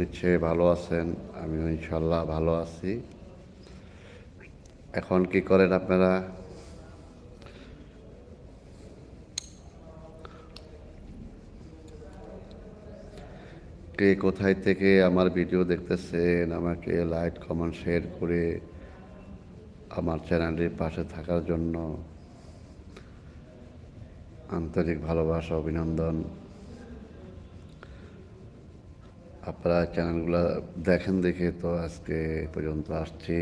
নিশ্চয়ই ভালো আছেন? আমিও ইনশাল্লাহ ভালো আছি। এখন কি করেন আপনারা? কে কোথায় থেকে আমার ভিডিও দেখতেছেন, আমাকে লাইক, কমেন্ট, শেয়ার করে আমার চ্যানেলের পাশে থাকার জন্য আন্তরিক ভালোবাসা, অভিনন্দন। আপনারা চ্যানেলগুলো দেখেন দেখে তো আজকে পর্যন্ত আসছি।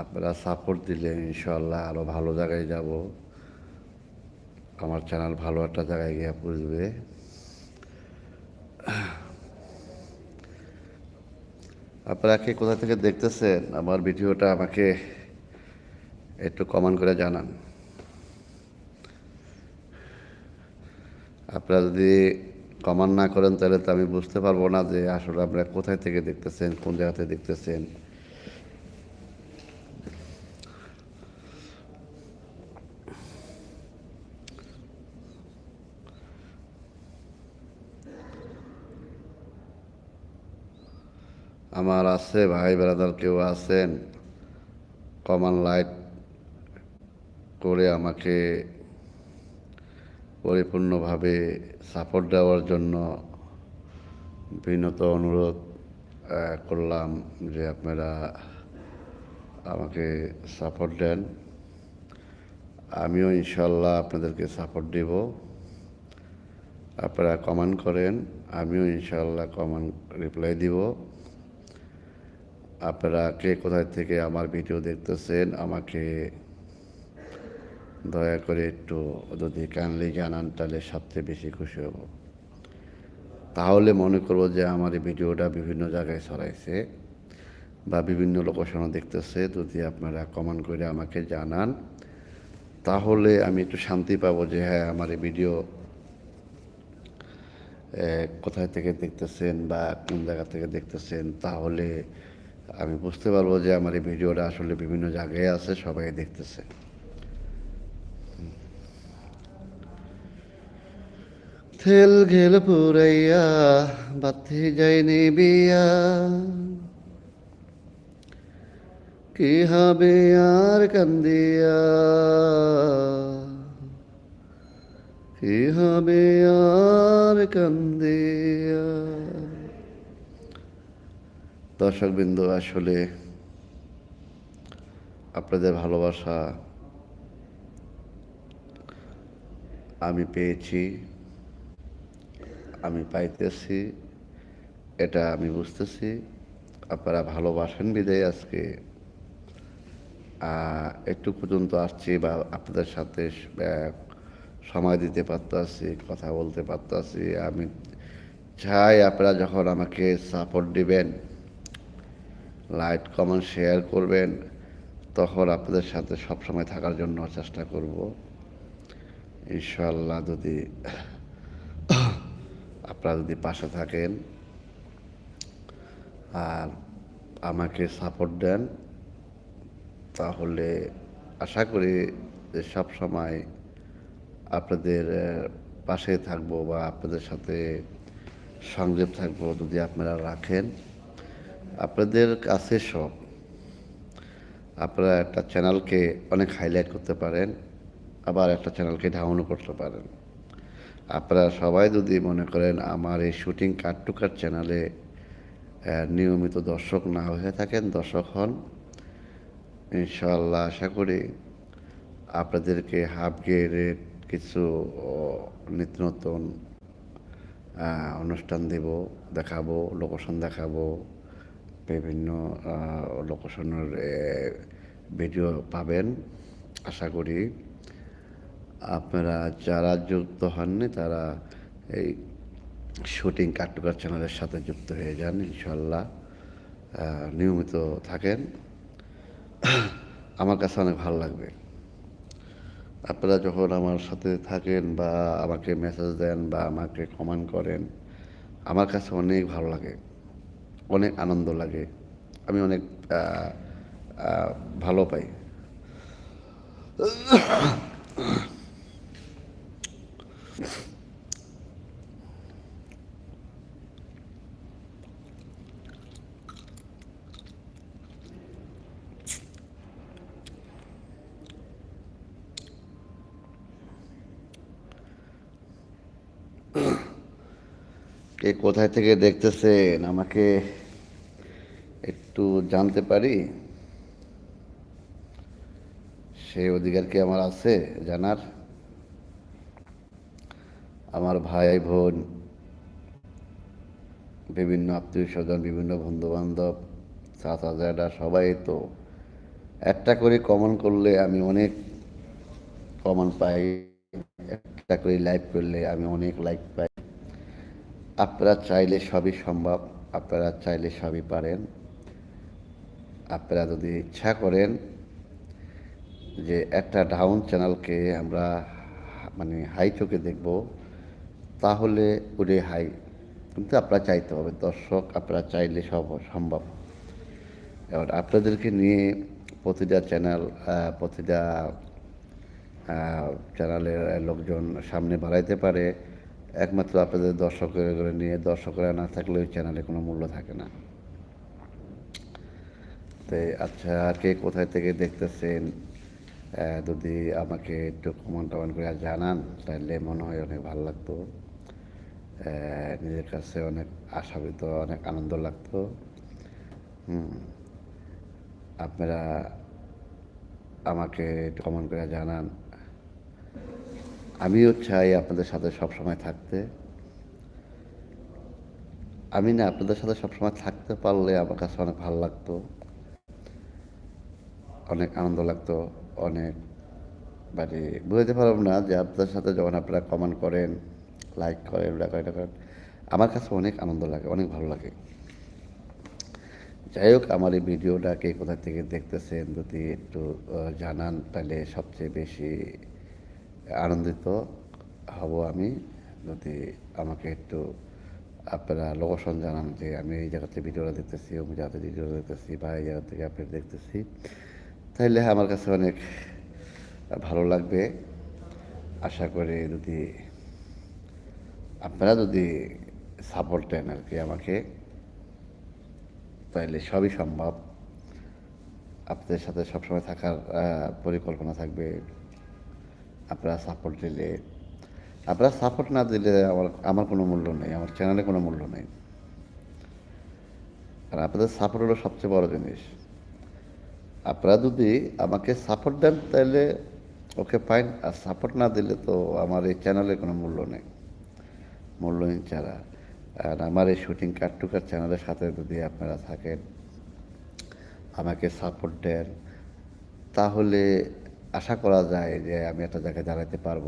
আপনারা সাপোর্ট দিলে ইনশাল্লাহ আরও ভালো জায়গায় যাব। আমার চ্যানেল ভালো একটা জায়গায় গিয়ে পুষবে আপনারা কে কোথা থেকে দেখতেছেন? আমার ভিডিওটা আমাকে একটু কমেন্ট করে জানান। আপনারা যদি কমান না করেন, তাহলে তো আমি বুঝতে পারব না যে আসলে আপনারা কোথায় থেকে দেখতেছেন, কোন জায়গাতে দেখতেছেন। আমার আছে ভাই, ব্রাদার কেউ আছেন? কমান লাইট করে আমাকে পরিপূর্ণভাবে সাপোর্ট দেওয়ার জন্য বিনত অনুরোধ করলাম যে আপনারা আমাকে সাপোর্ট দেন। আমিও ইনশাল্লাহ আপনাদেরকে সাপোর্ট দেব। আপনারা কমেন্ট করেন, আমিও ইনশাল্লাহ কমেন্ট রিপ্লাই দিব। আপনারা কে কোথায় থেকে আমার ভিডিও দেখতেছেন, আমাকে দয়া করে একটু যদি কাইন্ডলি জানান তাহলে সবচেয়ে বেশি খুশি হব। তাহলে মনে করব যে আমার এই ভিডিওটা বিভিন্ন জায়গায় ছড়াইছে বা বিভিন্ন লোকেশনে দেখতেছে। যদি আপনারা কমেন্ট করে আমাকে জানান, তাহলে আমি একটু শান্তি পাবো যে হ্যাঁ আমার এই ভিডিও কোথায় থেকে দেখতেছেন বা কোন জায়গা থেকে দেখতেছেন, তাহলে আমি বুঝতে পারব যে আমার এই ভিডিওটা আসলে বিভিন্ন জায়গায় আছে, সবাই দেখতেছে। তেল ঘেল পুরাইয়া, বাতি যায়নি বিয়া কি হবে আর কান্দিয়া? কি হবে আর কান্দিয়া? দর্শকবৃন্দ, আসলে আপনাদের ভালোবাসা আমি পেয়েছি। আমি পাইতেছি, এটা আমি বুঝতেছি। আপনারা ভালোবাসেন বিদায় আজকে। একটু পর্যন্ত আসছি বা আপনাদের সাথে সময় দিতে পারতাছি, কথা বলতে পারতাছি। আমি চাই আপনারা যখন আমাকে সাপোর্ট দিবেন লাইট কমেন্ট শেয়ার করবেন, তখন আপনাদের সাথে সবসময় থাকার জন্য চেষ্টা করব। ইনশাল্লাহ যদি আপনারা যদি পাশে থাকেন আর আমাকে সাপোর্ট দেন, তাহলে আশা করি যে সব সময় আপনাদের পাশে থাকব বা আপনাদের সাথে সংযোগ থাকব যদি আপনারা রাখেন। আপনাদের কাছে সব। আপনারা একটা চ্যানেলকে অনেক হাইলাইট করতে পারেন, আবার একটা চ্যানেলকে ডাউনও করতে পারেন। আপনারা সবাই যদি মনে করেন আমার এই শুটিং কাট টু কাট চ্যানেলে নিয়মিত দর্শক না হয়ে থাকেন, দর্শক হন ইনশাল্লাহ আশা করি আপনাদেরকে হাফ গিয়ারের কিছু নিত্য নতুন অনুষ্ঠান দেব, দেখাবো লোকেশন দেখাবো, বিভিন্ন লোকেশনের ভিডিও পাবেন, আশা করি। আপনারা যারা যুক্ত হননি, তারা এই শুটিং কাটুকার চ্যানেলের সাথে যুক্ত হয়ে যান ইনশাল্লাহ নিয়মিত থাকেন। আমার কাছে অনেক ভালো লাগবে। আপনারা যখন আমার সাথে থাকেন বা আমাকে মেসেজ দেন বা আমাকে কমেন্ট করেন, আমার কাছে অনেক ভালো লাগে। অনেক আনন্দ লাগে। আমি অনেক ভালো পাই। কে কোথায় থেকে দেখতেছেন? আমাকে একটু জানতে পারি? সে অধিকার কি আমার আছে? জানার? ভাই বোন বিভিন্ন আত্মীয় স্বজন বিভিন্ন বন্ধু বান্ধব চাচা জ্যাঠা সবাই তো একটা করে কমন করলে আমি অনেক কমন পাই, একটা করে লাইভ করলে আমি অনেক লাইক পাই। আপনারা চাইলে সবই সম্ভব, আপনারা চাইলে সবই পারেন। আপনারা যদি ইচ্ছা করেন যে একটা ডাউন চ্যানেলকে আমরা মানে হাই চোখে দেখব তাহলে ওরে হাই কিন্তু আপনারা চাইতে হবে, দর্শক আপনারা চাইলে সব সম্ভব। এবার আপনাদেরকে নিয়ে প্রতিটা চ্যানেল প্রতিটা চ্যানেলের লোকজন সামনে বাড়াইতে পারে। একমাত্র আপনাদের দর্শকের করে নিয়ে, দর্শকরা না থাকলে ওই চ্যানেলে কোনো মূল্য থাকে না। তো আচ্ছা কে কোথায় থেকে দেখতেছেন? যদি আমাকে একটু কমেন্ট টমেন্ট করে জানান, তাহলে মনে হয় অনেক ভালো লাগতো। নিজের কাছে অনেক আশাবিত, অনেক আনন্দ লাগতো। আপনারা আমাকে একটু কমেন্ট করে জানান। আমিও চাই আপনাদের সাথে সবসময় থাকতে। আমি না, আপনাদের সাথে সবসময় থাকতে পারলে আমার কাছে অনেক ভালো লাগতো। অনেক আনন্দ লাগতো, অনেক মানে বুঝতে পারব না যে আপনাদের সাথে যখন আপনারা কমেন্ট করেন লাইক করে এটা করেন এটা করেন আমার কাছে অনেক আনন্দ লাগে, অনেক ভালো লাগে। যাই হোক, আমার এই ভিডিওটা কে কোথা থেকে দেখতেছেন যদি একটু জানান, তাহলে সবচেয়ে বেশি আনন্দিত হব আমি। যদি আমাকে একটু আপনারা লোকেশন জানান যে আমি এই জায়গাতে ভিডিওটা দেখতেছি, আমি জায়গাতে ভিডিওটা দেখতেছি বা এই জায়গা থেকে আপনি দেখতেছি তাহলে আমার কাছে অনেক ভালো লাগবে। আশা করি যদি আপনারা যদি সাপোর্ট দেন আর কি আমাকে তাহলে সবই সম্ভব। আপনাদের সাথে সবসময় থাকার পরিকল্পনা থাকবে। আপনারা সাপোর্ট দিলে, আপনারা সাপোর্ট না দিলে আমার আমার কোনো মূল্য নেই, আমার চ্যানেলে কোনো মূল্য নেই। আর আপনাদের সাপোর্ট হলো সবচেয়ে বড় জিনিস। আপনারা যদি আমাকে সাপোর্ট দেন তাহলে ওকে ফাইন আর সাপোর্ট না দিলে তো আমার এই চ্যানেলে কোনো মূল্য নেই। মূল্যহীন চারা। আর আমার এই শুটিং কাট টু কাট চ্যানেলের সাথে যদি আপনারা থাকেন, আমাকে সাপোর্ট দেন, তাহলে আশা করা যায় যে আমি একটা জায়গায় দাঁড়াতে পারব।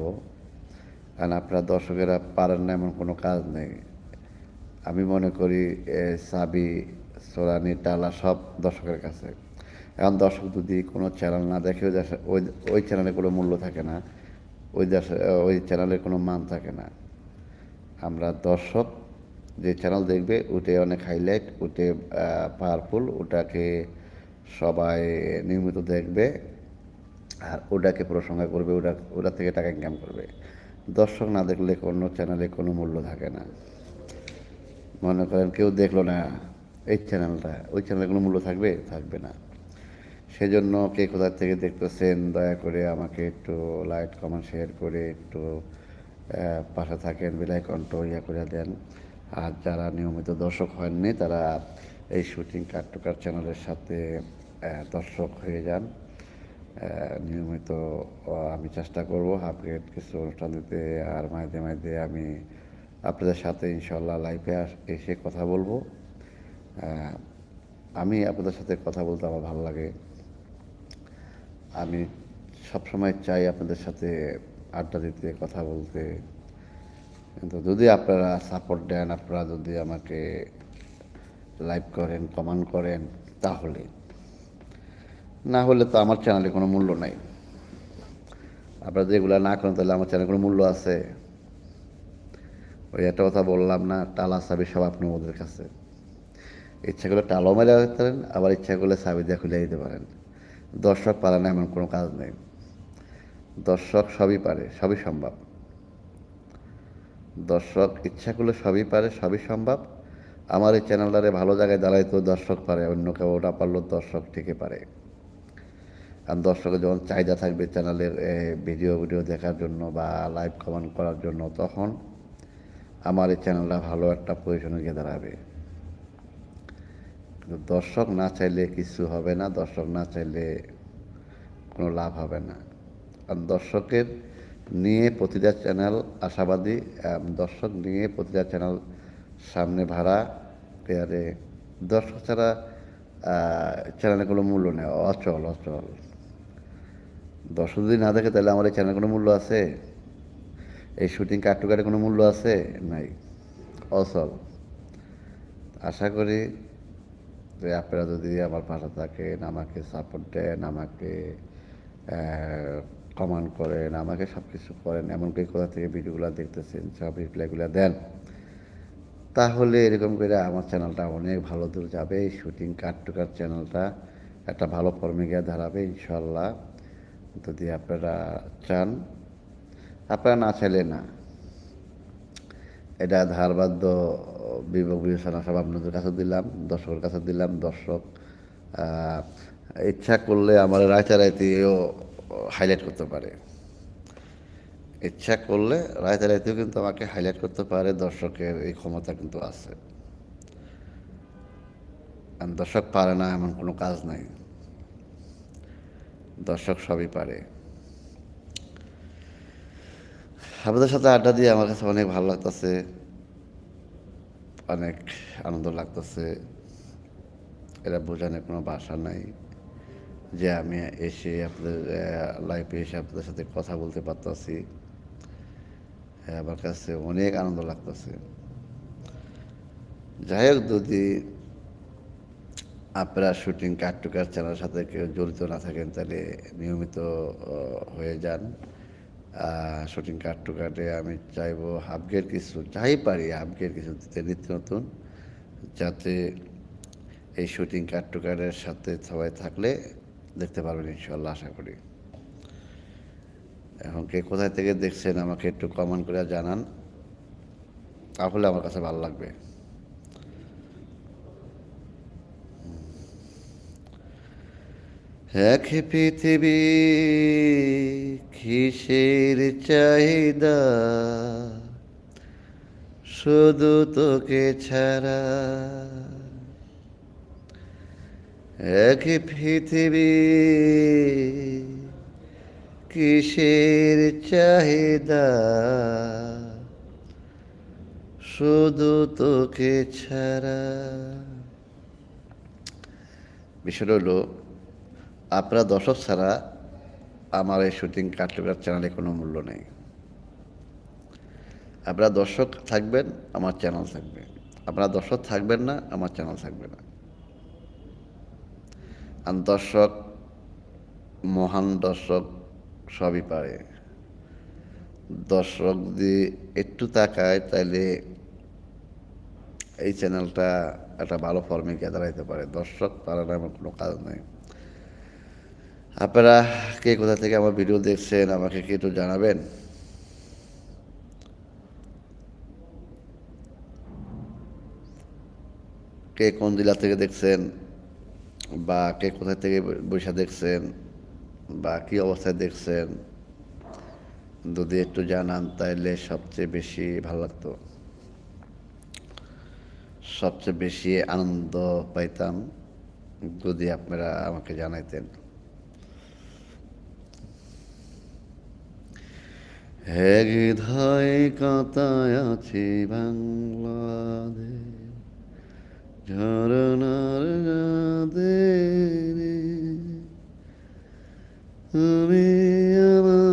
কারণ আপনারা দর্শকেরা পারেন না এমন কোনো কাজ নেই। আমি মনে করি চাবি সোরানি টালা সব দর্শকের কাছে। এখন দর্শক যদি কোনো চ্যানেল না দেখে, ওই ওই চ্যানেলে কোনো মূল্য থাকে না। ওই দেশে ওই চ্যানেলের কোনো মান থাকে না। আমরা দর্শক যে চ্যানেল দেখবে ওটাই অনেক হাইলাইট ওটে পাওয়ারফুল ওটাকে সবাই নিয়মিত দেখবে, আর ওটাকে প্রসঙ্গ করবে, ওটা ওটা থেকে টাকা ইনকাম করবে। দর্শক না দেখলে কোনো চ্যানেলে কোনো মূল্য থাকে না। মনে করেন কেউ দেখল না এই চ্যানেলটা ওই চ্যানেলে কোনো মূল্য থাকবে? থাকবে না। সেজন্য কে কোথা থেকে দেখতেছেন, দয়া করে আমাকে একটু লাইক কমেন্ট শেয়ার করে একটু পাশে থাকেন বেলাই কণ্ঠ ইয়া করে দেন। আর যারা নিয়মিত দর্শক হননি, তারা এই শুটিং কাট চ্যানেলের সাথে দর্শক হয়ে যান। নিয়মিত আমি চেষ্টা করব আপডেট কিছু অনুষ্ঠান দিতে। আর মাঝে মাঝে আমি আপনাদের সাথে ইনশাল্লাহ লাইফে এসে কথা বলব। আমি আপনাদের সাথে কথা বলতে আমার ভালো লাগে। আমি সবসময় চাই আপনাদের সাথে আড্ডা দিতে, কথা বলতে। কিন্তু যদি আপনারা সাপোর্ট দেন, আপনারা যদি আমাকে লাইভ করেন কমেন্ট করেন, তাহলে। না হলে তো আমার চ্যানেলে কোনো মূল্য নাই। আপনারা যেগুলো না করেন, তাহলে আমার চ্যানেলে কোনো মূল্য আছে। ওই একটা কথা বললাম না টালা সাবি সব আপনি ওদের কাছে। ইচ্ছা করলে টালাও মেরে পারেন, আবার ইচ্ছা করলে চাবি দিয়ে খুলে দিতে পারেন। দর্শক পারে না এমন কোনো কাজ নেই। দর্শক সবই পারে, সবই সম্ভব। দর্শক ইচ্ছা করলে সবই পারে, সবই সম্ভব। আমার এই চ্যানেলটারে ভালো জায়গায় দাঁড়ায় তো দর্শক পারে, অন্য কেউ ওটা পারলেও দর্শক ঠিকই পারে। কারণ দর্শকের যখন চাহিদা থাকবে চ্যানেলের ভিডিও ভিডিও দেখার জন্য বা লাইভ কমেন্ট করার জন্য, তখন আমার এই চ্যানেলটা ভালো একটা পজিশনে গিয়ে দাঁড়াবে। দর্শক না চাইলে কিছু হবে না, দর্শক না চাইলে কোনো লাভ হবে না। আর দর্শকের নিয়ে প্রতিটা চ্যানেল আশাবাদী দর্শক নিয়ে প্রতিটা চ্যানেল সামনে ভাড়া, পেয়ারে। দর্শক ছাড়া চ্যানেলে কোনো মূল্য নেই, অচল অচল। দর্শক যদি না দেখে তাহলে আমার এই চ্যানেলে কোনো মূল্য আছে? এই শুটিং কাটুকারে কোনো মূল্য আছে? নাই। অচল। আশা করি যে আপনারা যদি আমার পাশে থাকেন, আমাকে সাপোর্ট দেন, আমাকে কমান্ড করেন, আমাকে সব কিছু করেন, এমনকি কোথা থেকে ভিডিওগুলো দেখতেছেন, সব রিপ্লাইগুলো দেন। তাহলে এরকম করে আমার চ্যানেলটা অনেক ভালো দূর যাবে, এই শুটিং কাট টু কাট চ্যানেলটা একটা ভালো ফর্মে গিয়ে দাঁড়াবে ইনশাল্লাহ যদি আপনারা চান, আপনারা না চাইলে না। এটা ধারবাদ্য বিভাগ বিবেচনা সব আপনাদের কাছে দিলাম, দর্শকের কাছে দিলাম, দর্শক ইচ্ছা করলে আমার রাইতে রাইতেও হাইলাইট করতে পারে। ইচ্ছা করলে রাইতে রাইতেও কিন্তু আমাকে হাইলাইট করতে পারে, দর্শকের এই ক্ষমতা কিন্তু আছে। দর্শক পারে না, এমন কোনো কাজ নাই। দর্শক সবই পারে। আপনাদের সাথে আড্ডা দিয়ে আমার কাছে অনেক ভালো লাগতেছে, অনেক আনন্দ লাগতেছে। এরা বোঝানোর কোনো ভাষা নাই। যে আমি এসে আপনাদের লাইফে এসে আপনাদের সাথে কথা বলতে পারতাছি। আমার কাছে অনেক আনন্দ লাগতেছে। যাই হোক, যদি আপনারা শুটিং কাট টু কাট চ্যানেলের সাথে কেউ জড়িত না থাকেন, তাহলে নিয়মিত হয়ে যান। শুটিং কাট টু কাটে আমি চাইব হাফগের কিছু, যাই পারি হাফগের কিছু দিতে নিত্য নতুন, যাতে এই শুটিং কাট টু কাটের সাথে সবাই থাকলে দেখতে পারবেন ইনশাল্লাহ আশা করি। এখন কে কোথায় থেকে দেখছেন আমাকে একটু কমেন্ট করে জানান। তাহলে আমার কাছে ভালো লাগবে। এক পৃথিবী কিসের চাহিদা? শুধু তোকে ছাড়া এক পৃথিবী কিসের চাহিদা? শুধু তোকে ছাড়া। বিষয় হলো, আপনারা দর্শক ছাড়া আমার এই শুটিং কার্টুকার চ্যানেলে কোনো মূল্য নেই। আপনারা দর্শক থাকবেন, আমার চ্যানেল থাকবে। আপনারা দর্শক থাকবেন না, আমার চ্যানেল থাকবে না। আর দর্শক মহান দর্শক সবই পারে। দর্শক যদি একটু তাকায় তাহলে এই চ্যানেলটা একটা ভালো ফর্মে গিয়ে দাঁড়াইতে পারে। দর্শক পারে এমন কোনো কাজ নেই। আপনারা কে কোথা থেকে আমার ভিডিও দেখছেন, আমাকে কি একটু জানাবেন? কে কোন জেলা থেকে দেখছেন? বা কে কোথা থেকে বৈশা দেখছেন বা কী অবস্থায় দেখছেন, যদি একটু জানান তাইলে সবচেয়ে বেশি ভালো লাগতো। সবচেয়ে বেশি আনন্দ পাইতাম যদি আপনারা আমাকে জানাইতেন। হৃদয় কাতায় আছে বাংলাদেশ। ঝরনার গাদে তুমি আমার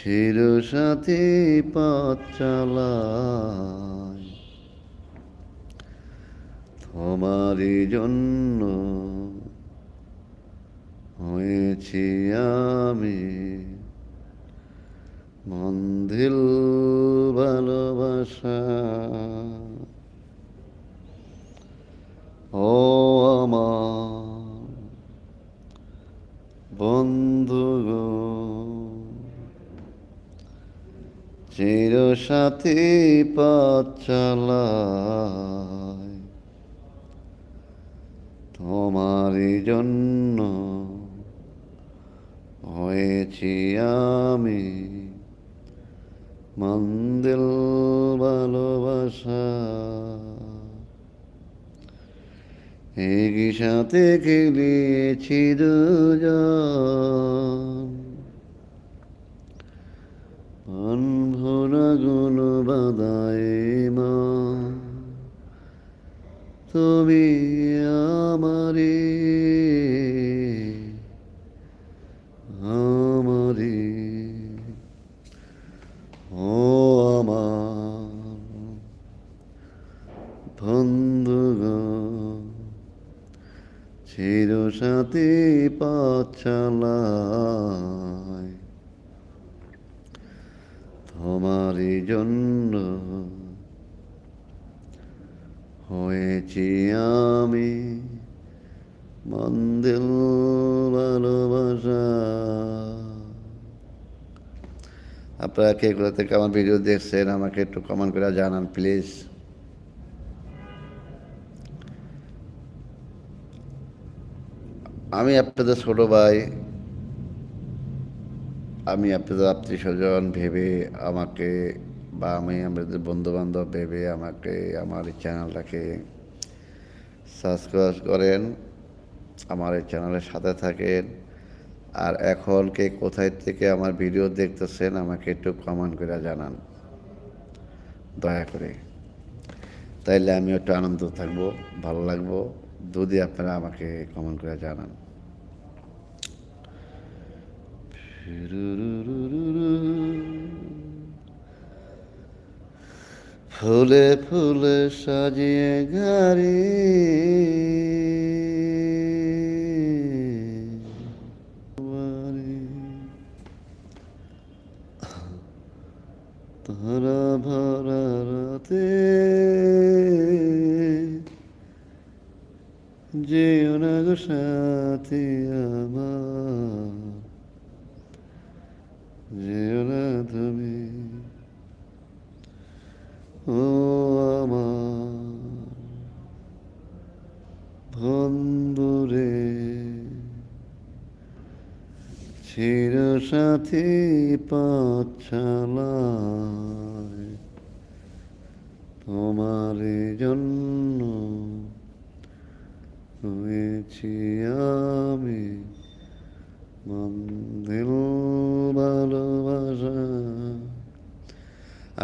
চির সাথে পথ চালায় জন্য হয়েছি আমি মন্দির মন্দির ভালোবাসা। একই সাথে খেলেছি দুজন। তোমারই জন্য হয়েছি আমি মন্দির ভালোবাসা। আপনারা কে কোথা থেকে আমার ভিডিও দেখছেন, আমাকে একটু কমেন্ট করে জানান প্লিজ আমি আপনাদের ছোট ভাই আমি আপনাদের আত্মীয় স্বজন ভেবে আমাকে বা আমি আমাদের বন্ধু বান্ধব ভেবে আমাকে, আমার এই চ্যানেলটাকে সাবস্ক্রাইব করেন, আমার এই চ্যানেলের সাথে থাকেন। আর এখন কে কোথায় থেকে আমার ভিডিও দেখতেছেন, আমাকে একটু কমেন্ট করে জানান। দয়া করে। তাইলে আমি একটু আনন্দ থাকব, ভালো লাগবো। যদি আপনারা আমাকে কমেন্ট করে জানান। ফুলে ফুলে সাজিয়ে গাড়ি। তারা ভরা রাতে আমার। যেও তুমি ও আমার চির সাথী পাচ্ছালায়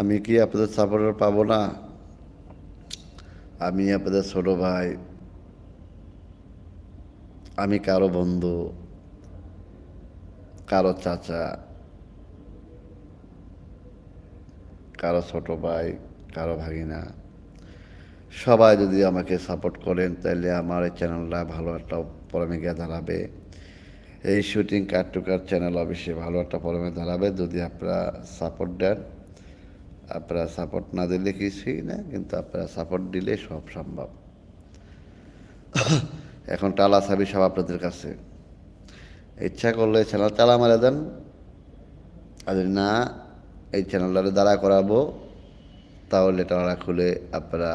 আমি কি আপনাদের সাপোর্টার পাবো না? আমি আপনাদের ছোট ভাই। আমি কারও বন্ধু, কারও চাচা, কারও ছোট ভাই, কারও ভাগিনা। সবাই যদি আমাকে সাপোর্ট করেন, তাহলে আমার এই চ্যানেলটা ভালো একটা পরমে গিয়ে দাঁড়াবে। এই shooting car to car channel অবশ্যই ভালো একটা পরমে দাঁড়াবে। যদি আপনারা সাপোর্ট দেন আপনারা সাপোর্ট না দিলে কিছুই না, কিন্তু আপনারা সাপোর্ট দিলে সব সম্ভব। এখন টালা সাবি সব আপনাদের কাছে। ইচ্ছা করলে চ্যানেল তালা মারে দেন। আর না, এই চ্যানেলটা দাঁড়া করাবো, তাহলে টালা খুলে আপনারা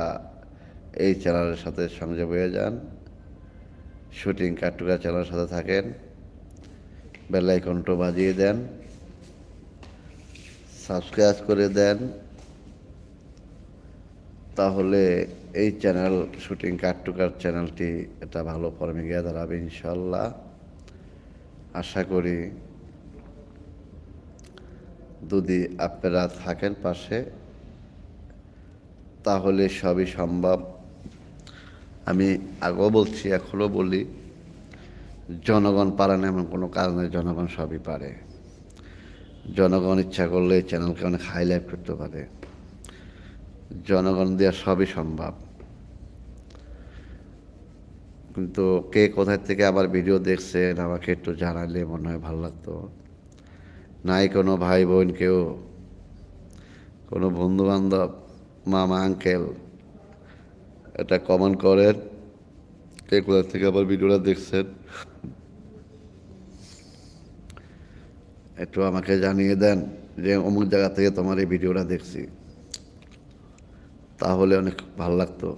এই চ্যানেলের সাথে সংযোগ হয়ে যান। শুটিং কাটুকা চ্যানেলের সাথে থাকেন। বেলাইকনটো বাজিয়ে দেন। সাবস্ক্রাইব করে দেন। তাহলে এই channel shooting cut to cut চ্যানেলটি এটা ভালো ফর্মে গিয়ে দাঁড়াবে ইনশাল্লাহ আশা করি যদি আপনারা থাকেন পাশে, তাহলে সবই সম্ভব। আমি আগেও বলছি, এখনও বলি, জনগণ পারে না এমন কোনো কাজ নেই জনগণ সবই পারে। জনগণ ইচ্ছা করলে চ্যানেলকে অনেক হাইলাইট করতে পারে। জনগণ দেওয়া সবই সম্ভব। কিন্তু কে কোথায় থেকে আবার ভিডিও দেখছেন আমাকে একটু জানালে মনে হয় ভালো লাগতো। নাই কোনো ভাই বোন কেউ, কোনো বন্ধু বান্ধব মামা, আঙ্কেল, এটা কমেন্ট করেন কে কোথা থেকে আবার ভিডিওটা দেখছেন একটু আমাকে জানিয়ে দেন যে অমুক জায়গা থেকে তোমার এই ভিডিওটা দেখছি। তাহলে অনেক ভালো লাগতো।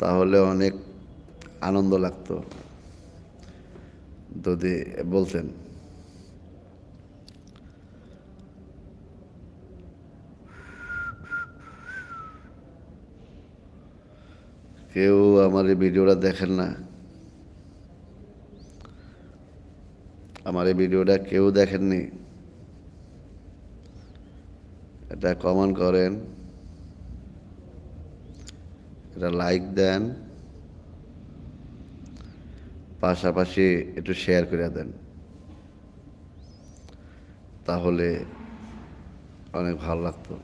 তাহলে অনেক আনন্দ লাগতো। যদি বলতেন। কেউ আমার এই ভিডিওটা দেখেন না? আমার এই ভিডিওটা কেউ দেখেননি? এটা কমেন্ট করেন। এটা লাইক দেন। পাশাপাশি একটু শেয়ার করে দেন। তাহলে অনেক ভালো লাগতো।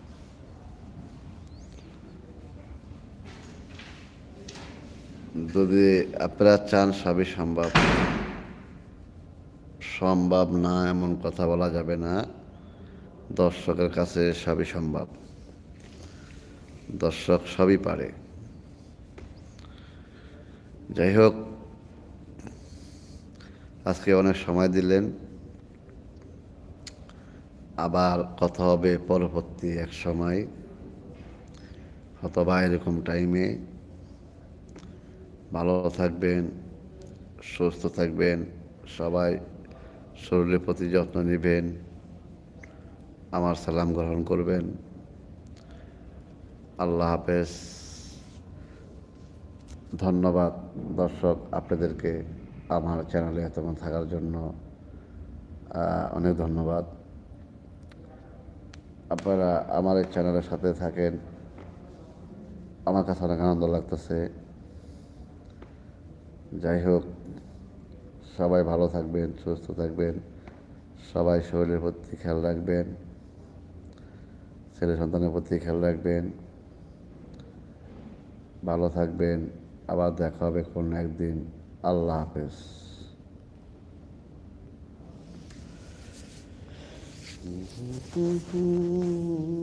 যদি আপনারা চান সবই সম্ভব সম্ভব না এমন কথা বলা যাবে না। দর্শকের কাছে সবই সম্ভব। দর্শক সবই পারে। যাই হোক, আজকে অনেক সময় দিলেন। আবার কথা হবে পরবর্তী এক সময়। অথবা এরকম টাইমে। ভালো থাকবেন, সুস্থ থাকবেন, সবাই শরীরের প্রতি যত্ন নেবেন। আমার সালাম গ্রহণ করবেন। আল্লাহ হাফেজ। ধন্যবাদ দর্শক আপনাদেরকে আমার চ্যানেলে এতক্ষণ থাকার জন্য। অনেক ধন্যবাদ। আপনারা আমার এই চ্যানেলের সাথে থাকেন। আমার কাছে অনেক আনন্দ লাগতেছে। যাই হোক, সবাই ভালো থাকবেন, সুস্থ থাকবেন। সবাই শরীরের প্রতি খেয়াল রাখবেন। ছেলে সন্তানের প্রতি খেয়াল রাখবেন। ভালো থাকবেন। আবার দেখা হবে কোনো একদিন। আল্লাহ হাফেজ।